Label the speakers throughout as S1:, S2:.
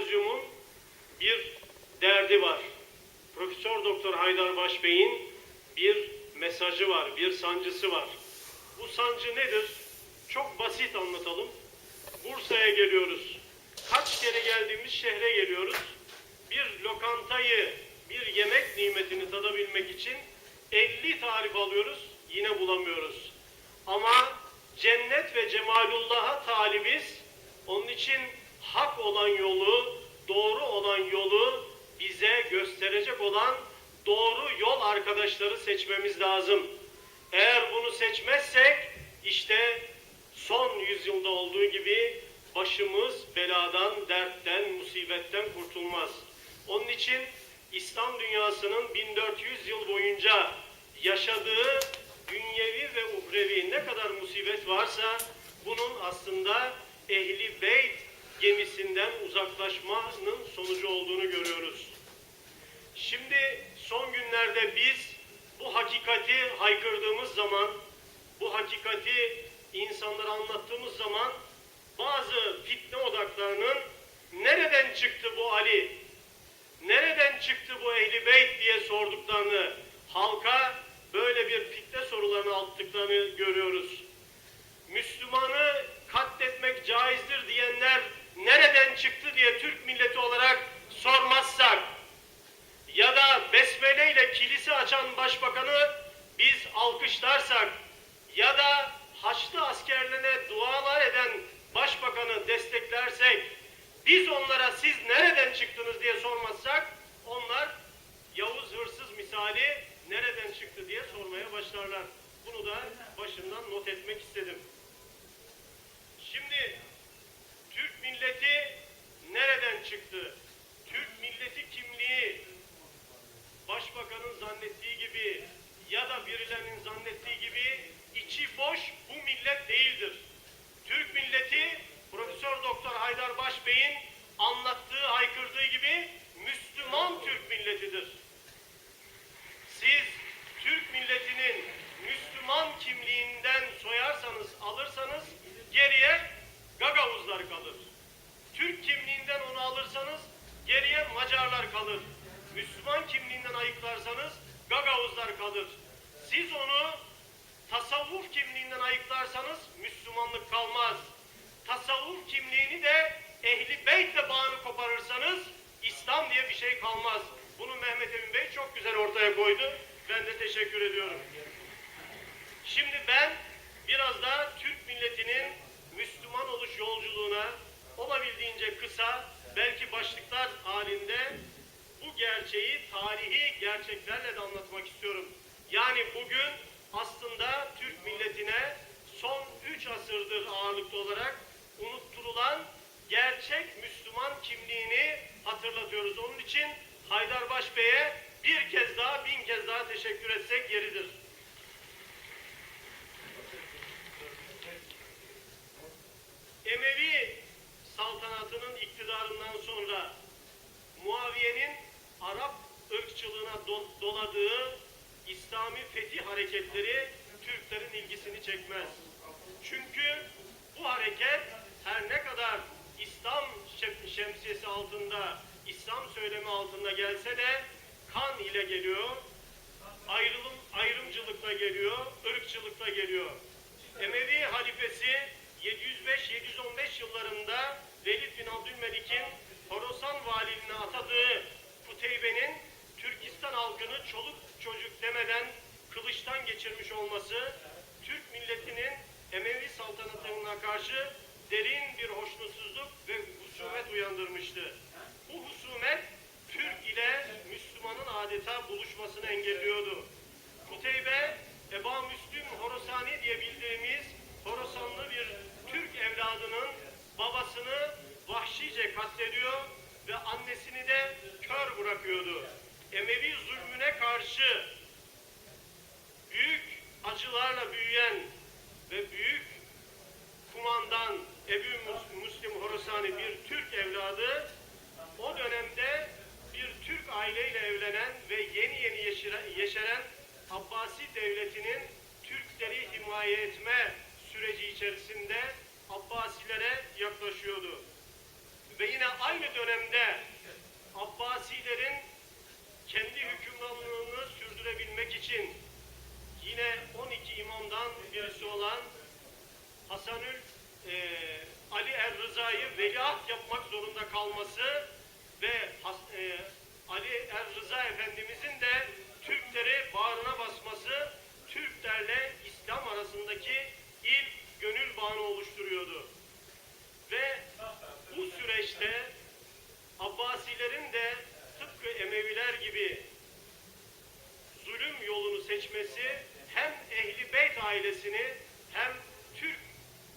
S1: sempozyumun bir derdi var. Profesör Doktor Haydar Başbey'in bir mesajı var, bir sancısı var. Bu sancı nedir? Çok basit anlatalım. Bursa'ya geliyoruz. Kaç kere geldiğimiz şehre geliyoruz. Bir lokantayı, bir yemek nimetini tadabilmek için 50 tarif alıyoruz, yine bulamıyoruz. Ama cennet ve cemalullah'a talibiz. Onun için hak olan yolu, doğru olan yolu bize gösterecek olan doğru yol arkadaşları seçmemiz lazım. Eğer bunu seçmezsek işte son yüzyılda olduğu gibi başımız beladan, dertten, musibetten kurtulmaz. Onun için İslam dünyasının 1400 yıl boyunca yaşadığı dünyevi ve uhrevi ne kadar musibet varsa bunun aslında ehli beyt gemisinden uzaklaşmanın sonucu olduğunu görüyoruz. Şimdi son günlerde biz bu hakikati haykırdığımız zaman, bu hakikati insanlara anlattığımız zaman bazı fitne odaklarının nereden çıktı bu Ali, nereden çıktı bu ehli beyt diye sorduklarını, halka böyle bir fitne sorularını attıklarını görüyoruz. Müslümanı katletmek caizdir diyenler nereden çıktı diye Türk milleti olarak sormazsak, ya da besmele ile kilise açan başbakanı biz alkışlarsak ya da Haçlı askerlerine dualar eden başbakanı desteklersek biz onlara siz nereden çıktınız diye sormazsak onlar Yavuz hırsız misali nereden çıktı diye sormaya başlarlar. Bunu da başından not etmek istedim. Şimdi Türk milleti nereden çıktı? Türk milleti kimliği başbakanın zannettiği gibi ya da birilerinin zannettiği gibi içi boş bu millet değildir. Türk milleti Profesör Doktor Haydar Başbey'in anlattığı, haykırdığı gibi Müslüman Türk milletidir. Siz Türk milletinin Müslüman kimliğinden soyarsanız, alırsanız geriye Gagavuzlar kalır. Türk kimliğinden onu alırsanız geriye Macarlar kalır. Müslüman kimliğinden ayıklarsanız Gagavuzlar kalır. Siz onu tasavvuf kimliğinden ayıklarsanız Müslümanlık kalmaz. Tasavvuf kimliğini de ehli beytle bağını koparırsanız İslam diye bir şey kalmaz. Bunu Mehmet Emin Bey çok güzel ortaya koydu. Ben de teşekkür ediyorum. Şimdi ben biraz da Türk milletinin Müslüman oluş yolculuğuna olabildiğince kısa, belki başlıklar halinde bu gerçeği tarihi gerçeklerle de anlatmak istiyorum. Yani bugün aslında Türk milletine son üç asırdır ağırlıklı olarak unutturulan gerçek Müslüman kimliğini hatırlatıyoruz. Onun için Haydarbaş Bey'e bir kez daha, bin kez daha teşekkür etsek yeridir. Emevi saltanatının iktidarından sonra Muaviye'nin Arap ırkçılığına do- doladığı İslami fetih hareketleri Türklerin ilgisini çekmez. Çünkü bu hareket her ne kadar İslam şem- şemsiyesi altında, İslam söylemi altında gelse de kan ile geliyor, ayrılım, ayrımcılıkla geliyor, ırkçılıkla geliyor. Emevi halifesi 705-715 yıllarında Velid bin Abdülmelik'in Horasan valiliğine atadığı Kuteybe'nin Türkistan halkını çoluk çocuk demeden kılıçtan geçirmiş olması Türk milletinin Emevi saltanatına karşı derin bir hoşnutsuzluk ve husumet uyandırmıştı. Bu husumet Türk ile Müslümanın adeta buluşmasını engelliyordu. Kuteybe, Eba Müslüm Horasani diye bildiğimiz Horasanlı bir Türk evladının babasını vahşice katlediyor ve annesini de kör bırakıyordu. Emevi zulmüne karşı büyük acılarla büyüyen ve büyük kumandan Ebu Mus- Müslim Horasani bir Türk evladı o dönemde bir Türk aileyle evlenen ve yeni yeni yeşeren Abbasi devletinin Türkleri himaye etme süreci içerisinde Abbasilere yaklaşıyordu. ve yine aynı dönemde Abbasilerin kendi hükümranlığını sürdürebilmek için yine 12 imamdan birisi olan Hasanül e, Ali Er Rıza'yı veliaht yapmak zorunda kalması ve Has- e, Ali Er Rıza Efendimizin de Türkleri bağrına basması Türklerle İslam arasındaki ilk gönül bağını oluşturuyordu. Ve bu süreçte Abbasilerin de tıpkı Emeviler gibi zulüm yolunu seçmesi hem Ehli Beyt ailesini hem Türk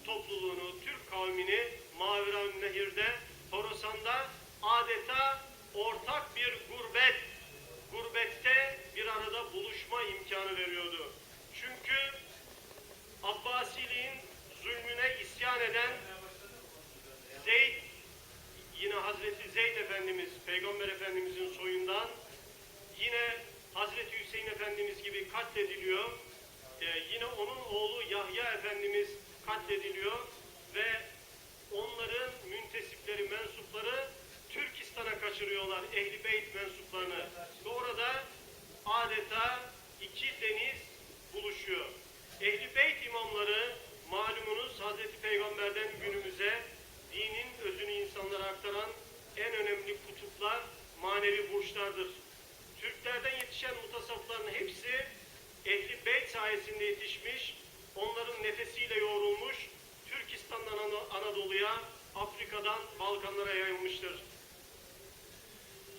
S1: topluluğunu, Türk kavmini Maviran Nehir'de, Horasan'da adeta ortak bir gurbet, gurbette bir arada buluşma imkanı veriyordu. Çünkü Abbasiliğin zulmüne isyan eden Zeyd yine Hazreti Zeyd Efendimiz, Peygamber Efendimizin soyundan yine Hüseyin Efendimiz gibi katlediliyor. Ee, yine onun oğlu Yahya Efendimiz katlediliyor ve onların müntesipleri, mensupları Türkistan'a kaçırıyorlar Ehli Beyt mensuplarını. Ve orada adeta iki deniz buluşuyor. Ehli Beyt imamları malumunuz Hazreti Peygamber'den günümüze dinin özünü insanlara aktaran en önemli kutuplar manevi burçlardır. Türklerden yetişen mutasavvıfların hepsi Ehli Beyt sayesinde yetişmiş, onların nefesiyle yoğrulmuş, Türkistan'dan Ana- Anadolu'ya, Afrika'dan Balkanlara yayılmıştır.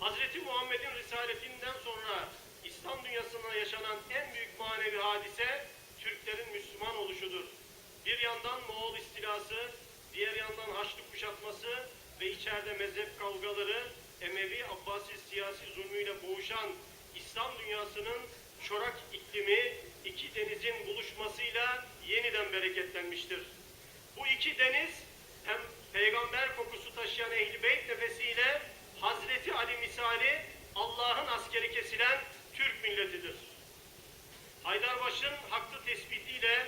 S1: Hazreti Muhammed'in risaletinden sonra İslam dünyasında yaşanan en büyük manevi hadise Türklerin Müslüman oluşudur. Bir yandan Moğol istilası, diğer yandan Haçlı kuşatması ve içeride mezhep kavgaları Emevi Abbasi siyasi zulmüyle boğuşan İslam dünyasının çorak iklimi iki denizin buluşmasıyla yeniden bereketlenmiştir. Bu iki deniz hem peygamber kokusu taşıyan Ehl-i Beyt nefesiyle Hazreti Ali misali Allah'ın askeri kesilen Türk milletidir. Haydarbaş'ın haklı tespitiyle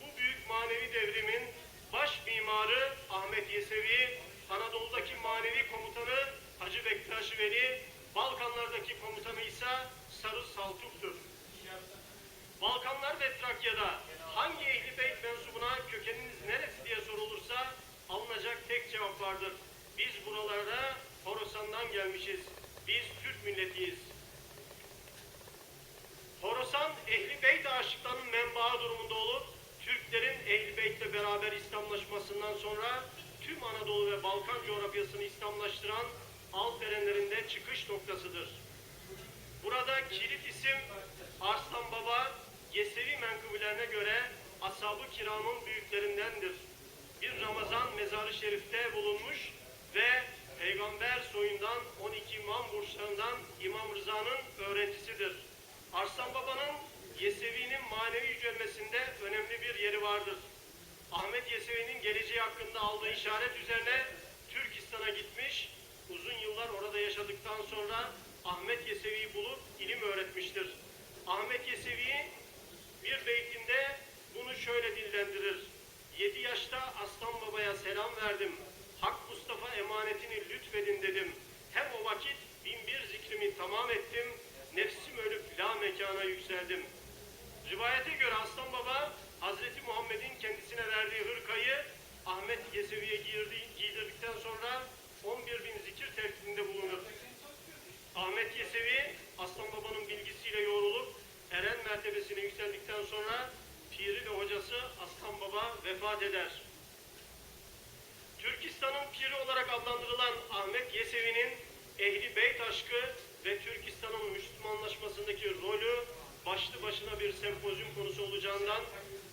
S1: bu büyük manevi devrimin baş mimarı Ahmet Yesevi, Anadolu'daki manevi komutanı Hacı Bektaş Veli, Balkanlardaki komutanı ise Sarı Saltuk'tur. Balkanlar ve Trakya'da hangi ehli beyt mensubuna kökeniniz neresi diye sorulursa alınacak tek cevap vardır. Biz buralara Horasan'dan gelmişiz. Biz Türk milletiyiz. Horasan ehli beyt aşıklarının menbaı durumunda olup Türklerin ehli beytle beraber İslamlaşmasından sonra tüm Anadolu ve Balkan coğrafyasını İslamlaştıran Alperenlerinde çıkış noktasıdır. Burada kilit isim Arslan Baba Yesevi menkıbelerine göre ashab-ı kiramın büyüklerindendir. Bir Ramazan mezarı şerifte bulunmuş ve peygamber soyundan 12 imam burçlarından İmam Rıza'nın öğrencisidir. Arslan Baba'nın Yesevi'nin manevi yücelmesinde önemli bir yeri vardır. Ahmet Yesevi'nin geleceği hakkında aldığı işaret üzerine Türkistan'a gitmiş, uzun yıllar orada yaşadıktan sonra Ahmet Yesevi'yi bulup ilim öğretmiştir. Ahmet Yesevi bir beytinde bunu şöyle dillendirir. Yedi yaşta Aslan Baba'ya selam verdim. Hak Mustafa emanetini lütfedin dedim. Hem o vakit bin bir zikrimi tamam ettim. Nefsim ölüp la mekana yükseldim. Rivayete göre Aslan Baba Hazreti Muhammed'in kendisine verdiği hırkayı Ahmet Yesevi'ye giydirdikten sonra 11 bin zikir terkibinde bulunur. Ahmet Yesevi Aslan Baba'nın bilgisiyle yoğrulup eren mertebesine yükseldikten sonra piri ve hocası Aslan Baba vefat eder. Türkistan'ın piri olarak adlandırılan Ahmet Yesevi'nin ehli beyt aşkı ve Türkistan'ın Müslümanlaşmasındaki rolü başlı başına bir sempozyum konusu olacağından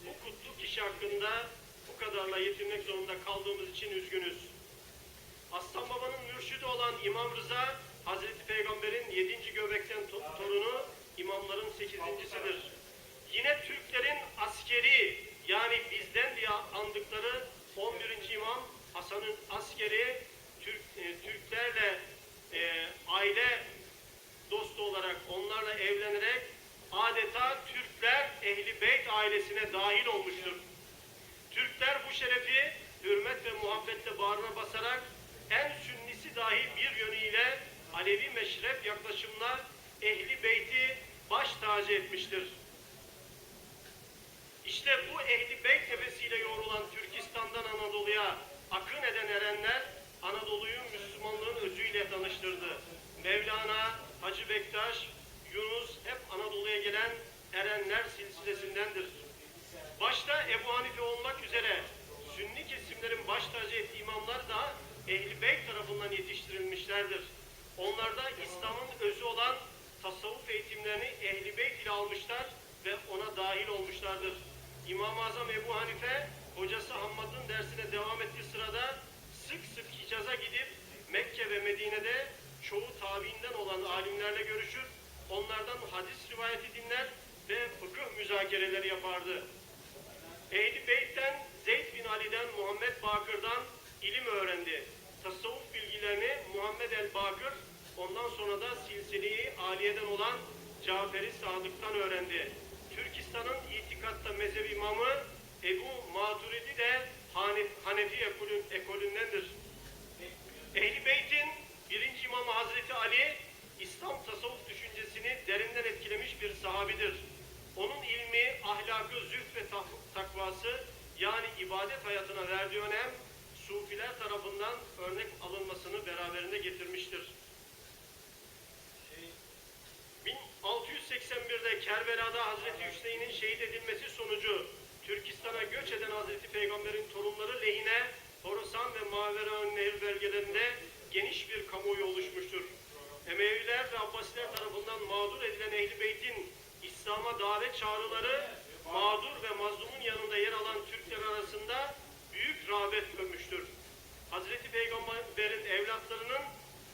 S1: bu kutlu kişi hakkında bu kadarla yetinmek zorunda kaldığımız için üzgünüz. Aslan Baba'nın mürşidi olan İmam Rıza, Hazreti Peygamber'in yedinci göbekten to- torunu, imamların sekizincisidir. Yine Türklerin askeri, yani bizden diye andıkları 11. imam Hasan'ın askeri, Türk, e, Türklerle e, aile dostu olarak, onlarla evlenerek adeta Türkler Ehli Beyt ailesine dahil olmuştur. Türkler bu şerefi hürmet ve muhabbetle bağrına basarak en kendisi dahi bir yönüyle Alevi meşrep yaklaşımla Ehli Beyt'i baş tacı etmiştir. İşte bu Ehli Beyt tepesiyle yoğrulan Türkistan'dan Anadolu'ya akın eden erenler Anadolu'yu Müslümanlığın özüyle tanıştırdı. Mevlana, Hacı Bektaş, Yunus hep Anadolu'ya gelen erenler silsilesindendir. Başta Ebu Hanife olmak üzere Sünni kesimlerin baş tacı ettiği imamlar da Ehl-i Beyt tarafından yetiştirilmişlerdir. Onlar da İslam'ın özü olan tasavvuf eğitimlerini Ehl-i Beyt ile almışlar ve ona dahil olmuşlardır. İmam-ı Azam Ebu Hanife, hocası Hammad'ın dersine devam ettiği sırada sık sık Hicaz'a gidip Mekke ve Medine'de çoğu tabiinden olan alimlerle görüşür, onlardan hadis rivayeti dinler ve fıkıh müzakereleri yapardı. Ehl-i Beyt'ten Zeyd bin Ali'den Muhammed Bakır'dan ilim öğrendi. Tasavvuf bilgilerini Muhammed el-Bakır, ondan sonra da silsileyi Aliye'den olan Cafer-i Sadık'tan öğrendi. Türkistan'ın itikatta mezhep imamı Ebu Maturidi de Hanef, Hanefi ekolü, ekolündendir. Ehl-i Beyt'in birinci imamı Hazreti Ali, İslam tasavvuf düşüncesini derinden etkilemiş bir sahabidir. Onun ilmi, ahlakı, zühd ve tak- takvası yani ibadet hayatına verdiği önem, sufiler tarafından örnek alınmasını beraberinde getirmiştir. 1681'de Kerbela'da Hazreti Hüseyin'in şehit edilmesi sonucu Türkistan'a göç eden Hazreti Peygamber'in torunları lehine Horasan ve Mavera'n Nehir bölgelerinde geniş bir kamuoyu oluşmuştur. Emeviler ve Abbasiler tarafından mağdur edilen Ehl-i Beyt'in İslam'a davet çağrıları mağdur ve mazlumun yanında yer alan Türkler arasında büyük rağbet görmüştür. Hazreti Peygamber'in evlatlarının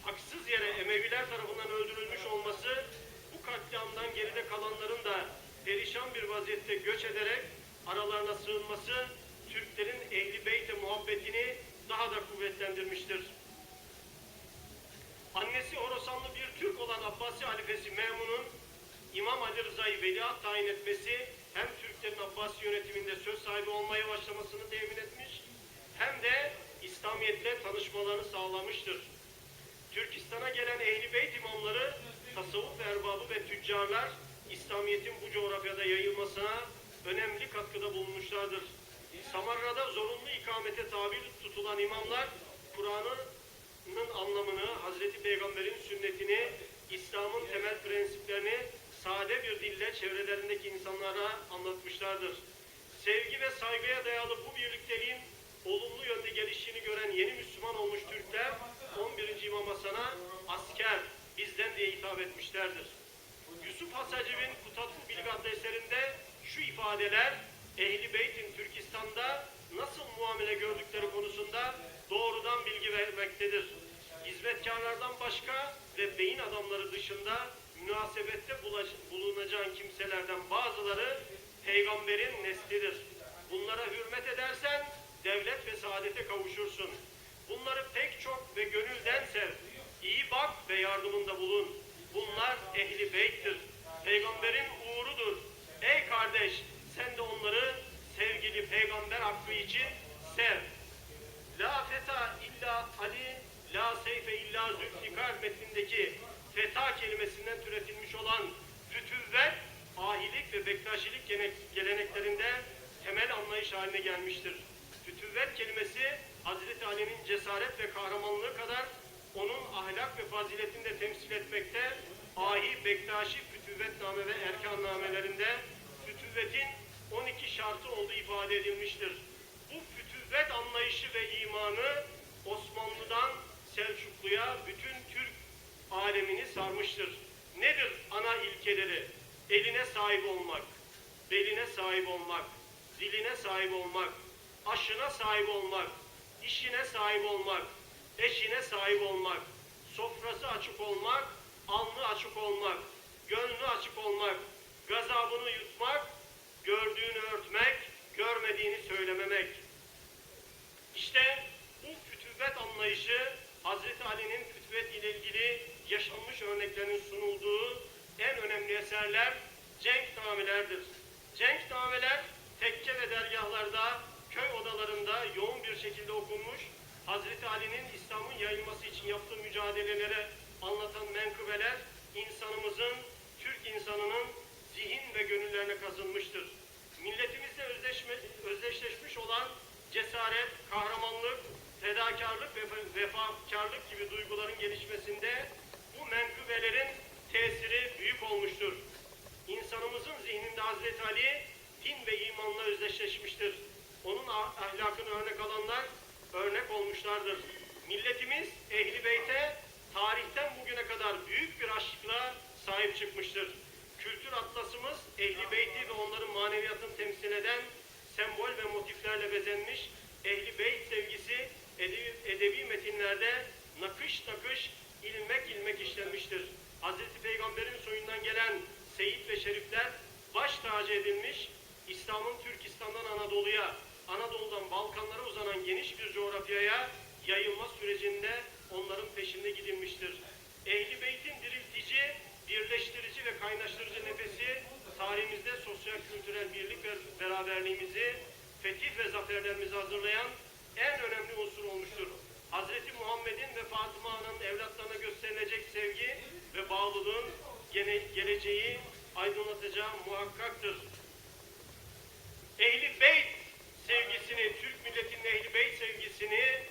S1: haksız yere Emeviler tarafından öldürülmüş olması bu katliamdan geride kalanların da perişan bir vaziyette göç ederek aralarına sığınması Türklerin Ehli Beyt'e muhabbetini daha da kuvvetlendirmiştir. Annesi Horasanlı bir Türk olan Abbasi halifesi Memun'un İmam Ali Rıza'yı veliaht tayin etmesi hem Türklerin Abbasi yönetiminde söz sahibi olmaya başlamasını temin etmiş hem de İslamiyetle tanışmalarını sağlamıştır. Türkistan'a gelen Ehl-i Beyt imamları, tasavvuf erbabı ve tüccarlar İslamiyet'in bu coğrafyada yayılmasına önemli katkıda bulunmuşlardır. Samarra'da zorunlu ikamete tabi tutulan imamlar, Kur'an'ın anlamını, Hazreti Peygamber'in sünnetini, İslam'ın temel prensiplerini sade bir dille çevrelerindeki insanlara anlatmışlardır. Sevgi ve saygıya dayalı bu birlikteliğin olumlu yönde geliştiğini gören yeni Müslüman olmuş Türkler 11. İmam Hasan'a asker bizden diye hitap etmişlerdir. Yusuf Hasacib'in Kutatlı Bilgi adlı eserinde şu ifadeler Ehli Beyt'in Türkistan'da nasıl muamele gördükleri konusunda doğrudan bilgi vermektedir. Hizmetkarlardan başka ve beyin adamları dışında münasebette bulunacağın kimselerden bazıları peygamberin neslidir. Bunlara hürmet edersen devlet ve saadete kavuşursun. Bunları pek çok ve gönülden sev. İyi bak ve yardımında bulun. Bunlar ehli beyttir. Peygamberin uğurudur. Ey kardeş sen de onları sevgili peygamber hakkı için sev. La feta illa Ali, la seyfe illa zülfikar metnindeki feta kelimesinden türetilmiş olan fütüvvet, ahilik ve bektaşilik geleneklerinde temel anlayış haline gelmiştir. Fütüvvet kelimesi Hazreti Ali'nin cesaret ve kahramanlığı kadar onun ahlak ve faziletini de temsil etmekte. Ahi, Bektaşi, Fütüvvetname ve Erkannamelerinde fütüvvetin 12 şartı olduğu ifade edilmiştir. Bu fütüvvet anlayışı ve imanı Osmanlı'dan Selçuklu'ya bütün Türk alemini sarmıştır. Nedir ana ilkeleri? Eline sahip olmak, beline sahip olmak, diline sahip olmak, aşına sahip olmak, işine sahip olmak, eşine sahip olmak, sofrası açık olmak, alnı açık olmak, gönlü açık olmak, gazabını yutmak, gördüğünü örtmek, görmediğini söylememek. İşte bu fütüvvet anlayışı Hazreti Ali'nin fütüvvet ile ilgili yaşanmış örneklerin sunulduğu en önemli eserler cenknamelerdir. Cenknameler tekke ve dergahlarda, köy odalarında yoğun bir şekilde okunmuş, Hazreti Ali'nin İslam'ın yayılması için yaptığı mücadelelere anlatan menkıbeler insanımızın, Türk insanının zihin ve gönüllerine kazınmıştır. Milletimizle özdeşme, özdeşleşmiş olan cesaret, kahramanlık, fedakarlık ve vefakarlık gibi duyguların gelişmesinde menkıbelerin tesiri büyük olmuştur. İnsanımızın zihninde Hazreti Ali din ve imanla özdeşleşmiştir. Onun ah- ahlakını örnek alanlar örnek olmuşlardır. Milletimiz Ehli Beyt'e tarihten bugüne kadar büyük bir aşkla sahip çıkmıştır. Kültür atlasımız Ehli Beyt'i ve onların maneviyatını temsil eden sembol ve motiflerle bezenmiş Ehli Beyt sevgisi edebi, edebi metinlerde nakış nakış ilmek ilmek işlenmiştir. Hazreti Peygamber'in soyundan gelen Seyit ve Şerifler baş tacı edilmiş, İslam'ın Türkistan'dan Anadolu'ya, Anadolu'dan Balkanlara uzanan geniş bir coğrafyaya yayılma sürecinde onların peşinde gidilmiştir. Ehli Beyt'in diriltici, birleştirici ve kaynaştırıcı nefesi tarihimizde sosyal kültürel birlik ve beraberliğimizi, fetih ve zaferlerimizi hazırlayan en önemli unsur olmuştur. Hazreti Muhammed'in ve Fatıma Ana'nın evlatlarına gösterilecek sevgi ve bağlılığın gene, geleceği aydınlatacağı muhakkaktır. Ehli Beyt sevgisini, Türk milletinin Ehli Beyt sevgisini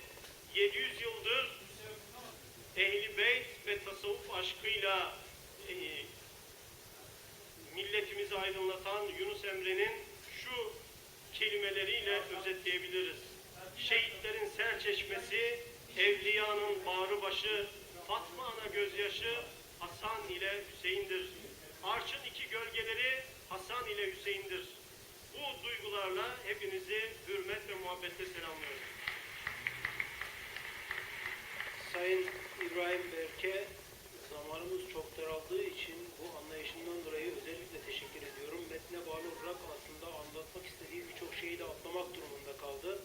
S1: 700 yıldır Ehli Beyt ve tasavvuf aşkıyla e, milletimizi aydınlatan Yunus Emre'nin şu kelimeleriyle özetleyebiliriz. Şehitlerin ser çeşmesi, evliyanın bağrı başı, Fatma ana gözyaşı Hasan ile Hüseyin'dir. Arşın iki gölgeleri Hasan ile Hüseyin'dir. Bu duygularla hepinizi hürmet ve muhabbetle selamlıyorum.
S2: Sayın İbrahim Berke, zamanımız çok daraldığı için bu anlayışından dolayı özellikle teşekkür ediyorum. Metne bağlı olarak aslında anlatmak istediği birçok şeyi de atlamak durumunda kaldı.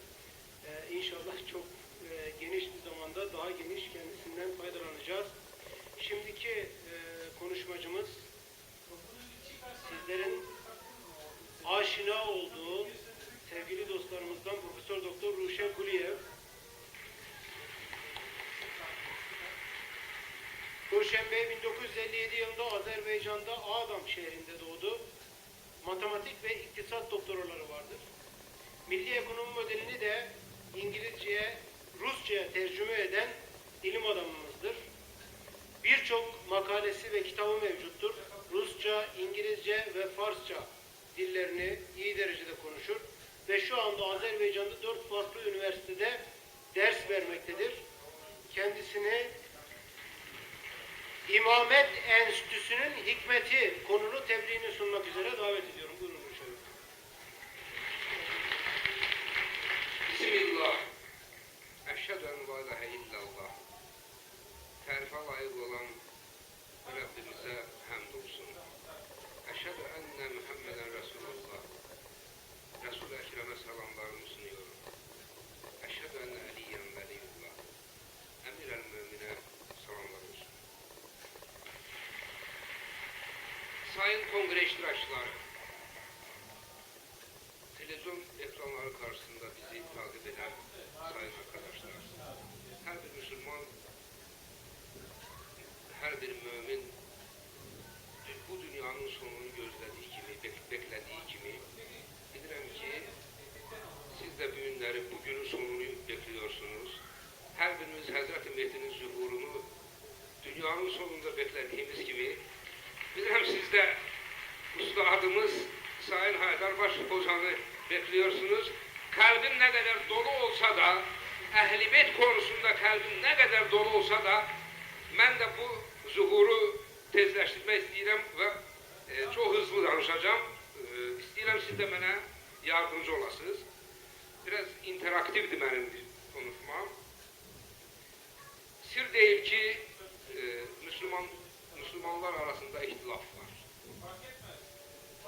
S2: Ee, inşallah çok e, geniş bir zamanda daha geniş kendisinden faydalanacağız. Şimdiki e, konuşmacımız sizlerin aşina olduğu sevgili dostlarımızdan Profesör Doktor Ruşen Kuliyev. Ruşen Bey 1957 yılında Azerbaycan'da Ağdam şehrinde doğdu. Matematik ve iktisat doktoraları vardır. Milli ekonomi modelini de İngilizceye, Rusça'ya tercüme eden ilim adamımızdır. Birçok makalesi ve kitabı mevcuttur. Rusça, İngilizce ve Farsça dillerini iyi derecede konuşur. Ve şu anda Azerbaycan'da dört farklı üniversitede ders vermektedir. Kendisini İmamet Enstitüsü'nün hikmeti konulu tebliğini sunmak üzere davet ediyorum. Buyurun Ruşen.
S3: Bismillah. Eşhedü en la. Tarife layık olan Rabbimize hamd olsun. Eşhedü enne Muhammeden Resulullah. Resul-i Ekrem'e selamlarımı sunuyorum. Eşhedü enne Aliyen Veliyullah. Emir el-Mümine selamlar olsun. Sayın kongre iştirakçıları, televizyon ekranları karşısında bizi takip eden sayın arkadaşlar, her bir Müslüman, her bir mümin bu dünyanın sonunu gözlediği gibi, bek- beklediği gibi bilirəm ki, siz de bu günleri, bugünün sonunu bekliyorsunuz. Her birimiz Hazreti Mehdi'nin zuhurunu dünyanın sonunda beklediğimiz gibi bilirəm siz de Ustadımız Sayın Haydarbaş Hoca'nı bekliyorsunuz. Kalbim ne kadar dolu olsa da, Ehl-i Beyt konusunda kalbim ne kadar dolu olsa da, ben de bu zuhuru tezleştirmek istəyirəm ve e, çok hızlı danışacağım. E, istəyirəm siz de bana yardımcı olasınız. Biraz interaktifdir benim konuşmam. Sir değil ki, e, Müslüman Müslümanlar arasında ihtilaf var.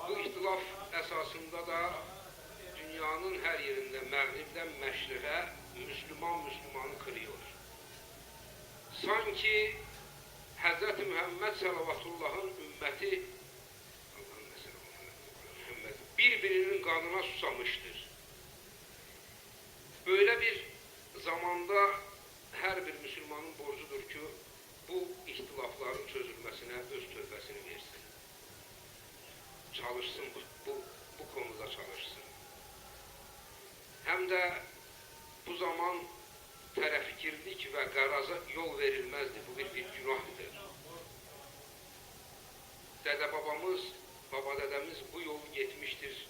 S3: Bu ihtilaf esasında da dünyanın her yerinde Məğribdən məşriqə Müslüman Müslümanı kırıyor. Sanki Hz. Muhammed Salavatullah'ın Muhammed birbirinin kanına susamıştır. Böyle bir zamanda hər bir müsəlmanın borcudur ki, bu ixtilafların çözülməsinə öz tövbəsini versin. Çalışsın, bu, bu, bu konuda çalışsın. Həm də bu zaman tərəfkirlik və qəraza yol verilməzdi. Bu bir, bir günahdır. Dədə babamız, baba dədəmiz bu yolu getmişdir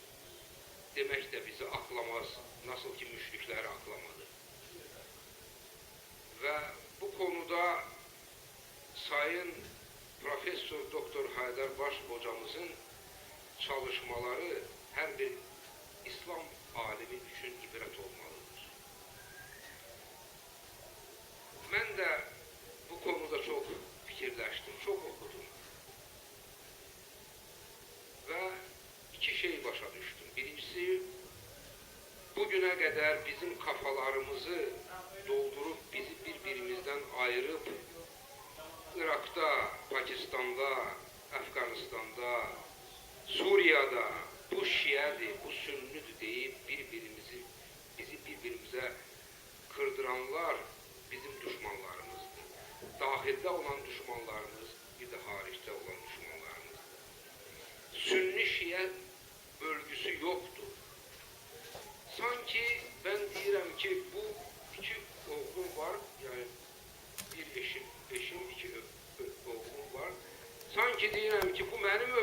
S3: demək də bizi aklamaz. Nasıl ki müşrikləri aklamadı. Və bu konuda Sayın Profesör Doktor Haydar Baş hocamızın çalışmaları hər bir İslam alimi üçün ibrət olmalıdır. Mən də bu konuda çox fikirləşdim, çox okudum. Və iki şey başa düşdüm. Birincisi, bugüne kadar bizim kafalarımızı doldurup bizi birbirimizden ayırıp Irak'ta, Pakistan'da, Afganistan'da, Suriye'de bu Şia'dır, bu Sünni'dir deyip birbirimizi bizi birbirimize kırdıranlar bizim düşmanlarımızdır. Dahilde olan düşmanlarımız, bir de hariçte olan düşmanlarımız. Sünni Şiye bölgüsü yoktu. Sanki ben diyelim ki bu iki oğlum var, yani bir eşim, eşim iki oğlum var. Sanki diyelim ki bu benim